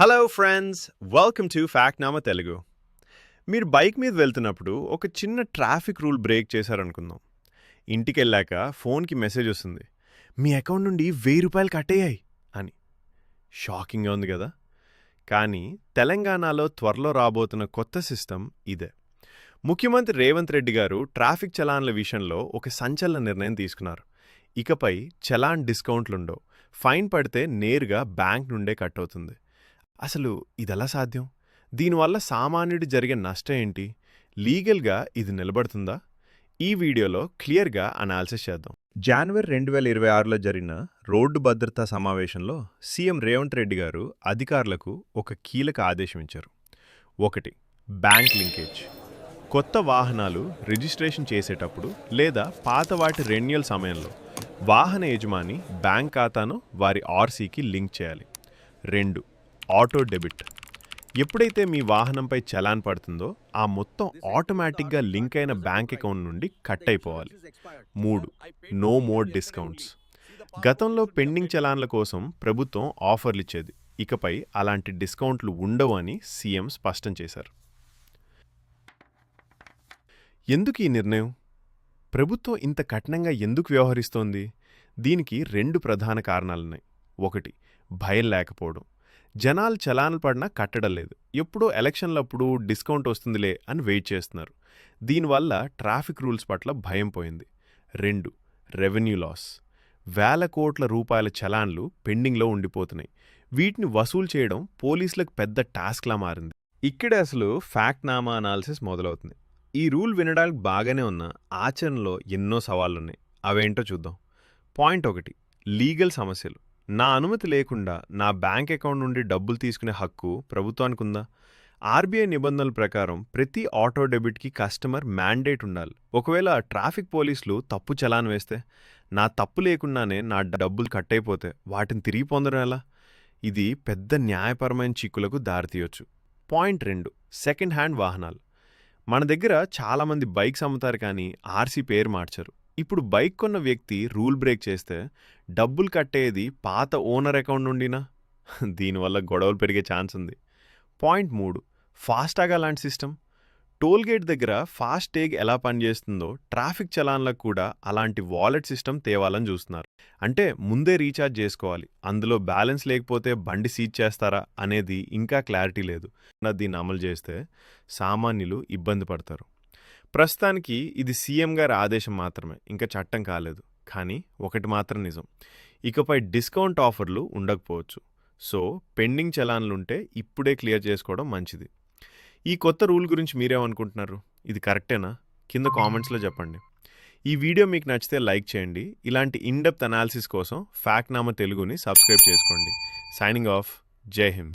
Hello friends welcome to fact Nama Telugu మీరు bike మీద వెళ్తున్నప్పుడు ఒక చిన్న ట్రాఫిక్ రూల్ బ్రేక్ చేశారనుకుందాం. ఇంటికి వెళ్ళాక ఫోన్కి మెసేజ్ వస్తుంది. మీ అకౌంట్ నుండి వెయ్యి రూపాయలు కట్టేయాయి అని. షాకింగ్గా ఉంది కదా? కానీ తెలంగాణలో త్వరలో రాబోతున్న కొత్త సిస్టమ్ ఇదే. ముఖ్యమంత్రి రేవంత్ రెడ్డి గారు ట్రాఫిక్ చలాన్ల విషయంలో ఒక సంచలన నిర్ణయం తీసుకున్నారు. ఇకపై చలాన్ డిస్కౌంట్లుండవు. ఫైన్ పడితే నేరుగా బ్యాంక్ నుండే కట్ అవుతుంది. అసలు ఇదెలా సాధ్యం? దీనివల్ల సామాన్యుడి జరిగే నష్టం ఏంటి లీగల్గా ఇది నిలబడుతుందా? ఈ వీడియోలో క్లియర్గా అనాలిసిస్ చేద్దాం. జనవరి రెండు వేల ఇరవై ఆరులో జరిగిన రోడ్డు భద్రతా సమావేశంలో సీఎం రేవంత్ రెడ్డి గారు అధికారులకు ఒక కీలక ఆదేశం ఇచ్చారు. ఒకటి బ్యాంక్ లింకేజ్. కొత్త వాహనాలు రిజిస్ట్రేషన్ చేసేటప్పుడు లేదా పాత వాటి రెన్యువల్ సమయంలో వాహన యజమాని బ్యాంక్ ఖాతాను వారి ఆర్సీకి లింక్ చేయాలి. రెండు ఆటో డెబిట్. ఎప్పుడైతే మీ వాహనంపై చలాన్ పడుతుందో ఆ మొత్తం ఆటోమేటిక్గా లింక్ అయిన బ్యాంక్ అకౌంట్ నుండి కట్ అయిపోవాలి. మూడు నో మోర్ డిస్కౌంట్స్. గతంలో పెండింగ్ చలాన్ల కోసం ప్రభుత్వం ఆఫర్లు ఇచ్చేది. ఇకపై అలాంటి డిస్కౌంట్లు ఉండవు అని సీఎం స్పష్టం చేశారు. ఎందుకు ఈ నిర్ణయం? ప్రభుత్వం ఇంత కఠినంగా ఎందుకు వ్యవహరిస్తోంది? దీనికి రెండు ప్రధాన కారణాలున్నాయి. ఒకటి భయం లేకపోవడం. జనాలు చలాన్లు పడినా కట్టడం లేదు. ఎప్పుడో ఎలక్షన్లప్పుడు డిస్కౌంట్ వస్తుందిలే అని వెయిట్ చేస్తున్నారు. దీనివల్ల ట్రాఫిక్ రూల్స్ పట్ల భయం పోయింది. రెండు రెవెన్యూ లాస్. వేల కోట్ల రూపాయల చలాన్లు పెండింగ్లో ఉండిపోతున్నాయి. వీటిని వసూలు చేయడం పోలీసులకు పెద్ద టాస్క్లా మారింది. ఇక్కడే అసలు ఫ్యాక్ట్ నామా అనాలిసిస్ మొదలవుతుంది. ఈ రూల్ వినడానికి బాగానే ఉన్న ఆచరణలో ఎన్నో సవాళ్ళున్నాయి. అవేంటో చూద్దాం. పాయింట్ ఒకటి లీగల్ సమస్యలు. నా అనుమతి లేకుండా నా బ్యాంక్ అకౌంట్ నుండి డబ్బులు తీసుకునే హక్కు ప్రభుత్వానికి ఉందా ఆర్బీఐ నిబంధనల ప్రకారం ప్రతి ఆటో డెబిట్కి కస్టమర్ మ్యాండేట్ ఉండాలి. ఒకవేళ ట్రాఫిక్ పోలీసులు తప్పు చలాన్ వేస్తే నా తప్పు లేకుండానే నా డబ్బులు కట్ అయిపోతే వాటిని తిరిగి పొందడం ఎలా? ఇది పెద్ద న్యాయపరమైన చిక్కులకు దారితీయొచ్చు. పాయింట్ రెండు సెకండ్ హ్యాండ్ వాహనాలు. మన దగ్గర చాలామంది బైక్స్ అమ్ముతారు కానీ ఆర్సీ పేరు మార్చరు. ఇప్పుడు బైక్ కొన్న వ్యక్తి రూల్ బ్రేక్ చేస్తే డబ్బులు కట్టేది పాత ఓనర్ అకౌంట్ నుండినా? దీనివల్ల గొడవలు పెరిగే ఛాన్స్ ఉంది. పాయింట్ మూడు ఫాస్టాగ్ అలాంటి సిస్టమ్. టోల్ గేట్ దగ్గర ఫాస్ట్ టేగ్ ఎలా పనిచేస్తుందో ట్రాఫిక్ చలాన్లకు కూడా అలాంటి వాలెట్ సిస్టమ్ తేవాలని చూస్తున్నారు. అంటే ముందే రీఛార్జ్ చేసుకోవాలి. అందులో బ్యాలెన్స్ లేకపోతే బండి సీజ్ చేస్తారా అనేది ఇంకా క్లారిటీ లేదు. దీన్ని అమలు చేస్తే సామాన్యులు ఇబ్బంది పడతారు. ప్రస్తుతానికి ఇది సీఎం గారి ఆదేశం మాత్రమే ఇంకా చట్టం కాలేదు. కానీ ఒకటి మాత్రం నిజం. ఇకపై డిస్కౌంట్ ఆఫర్లు ఉండకపోవచ్చు. సో పెండింగ్ చలాన్లుంటే ఇప్పుడే క్లియర్ చేసుకోవడం మంచిది. ఈ కొత్త రూల్ గురించి మీరేమనుకుంటున్నారు? ఇది కరెక్టేనా? కింద కామెంట్స్లో చెప్పండి. ఈ వీడియో మీకు నచ్చితే లైక్ చేయండి. ఇలాంటి ఇన్డెప్త్ అనాలిసిస్ కోసం ఫ్యాక్ట్ నామ తెలుగుని సబ్స్క్రైబ్ చేసుకోండి. Signing off. జై హింద్.